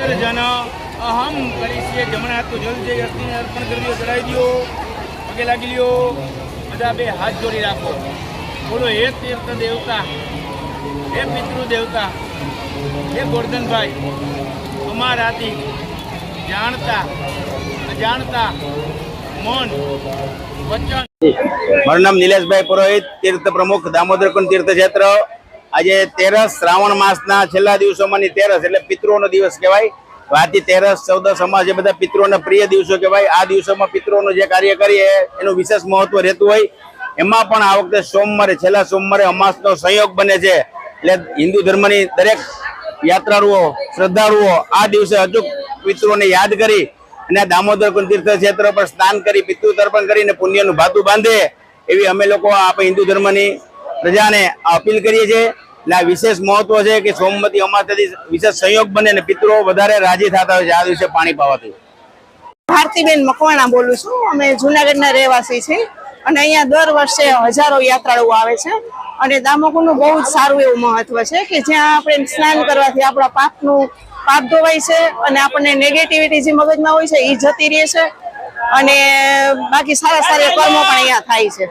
જન અહમ કરી છીએ જમણા હાથ તો જલ જઈ અસ્થિને અર્પણ કરી ચડાવી દો પગે લાગી લ્યો. બધા બે હાથ જોડી રાખો. બોલો, હે તીર્થ દેવતા, હે પિતૃ દેવતા, હે ગોરધનભાઈ અમારાથી જાણતા, અજાણતા, મન, વચન. મારું નામ નિલેશભાઈ પુરોહિત, તીર્થ પ્રમુખ દામોદર કુંડ તીર્થ ક્ષેત્ર આજે તેરસ શ્રાવણ માસના છેલ્લા દિવસોમાંની તેરસ એટલે પિતૃઓનો દિવસ કહેવાય. વાતી તેરસ, ચૌદસ અમાસ એ બધા પિતૃઓના પ્રિય દિવસો કહેવાય, આ દિવસોમાં પિતૃઓનું જે કાર્ય કરીએ એનું વિશેષ મહત્વ રહેતું હોય. એમાં પણ આ વખતે સોમવારે, છેલ્લા સોમવારે અમાસનો સંયોગ બને છે. એટલે હિન્દુ ધર્મની દરેક યાત્રાળુઓ, શ્રદ્ધાળુઓ આ દિવસે અચૂક પિતૃઓને યાદ કરી અને દામોદર કુંડ તીર્થ ક્ષેત્ર પર સ્નાન કરી, પિતૃ તર્પણ કરીને પુણ્યનું ભાતું બાંધે. એવી અમે લોકો આપણે હિન્દુ ધર્મની પ્રજાને અપીલ કરીએ છીએ એટલે આ વિશેષ મહત્વ છે કે સોમવતી અમાસથી વિશેષ સંયોગ બને અને પિતૃઓ વધારે રાજી થતા હોય છે. આ દિવસે પાણી પાવાથી ભારતીબેન મકવાણા બોલું છું. અમે જુનાગઢના રહેવાસી છીએ અને અહીંયા દર વર્ષે હજારો યાત્રાળુઓ આવે છે અને દામોકુંડનું બહુ જ સારું એવું મહત્વ છે કે જ્યાં આપણે સ્નાન કરવાથી આપણા પાપનું પાપ ધોવાય છે અને આપણને નેગેટિવિટી જે મગજમાં હોય છે એ જતી રહે છે અને બાકી સારા સારા કર્મો પણ અહીંયા થાય છે.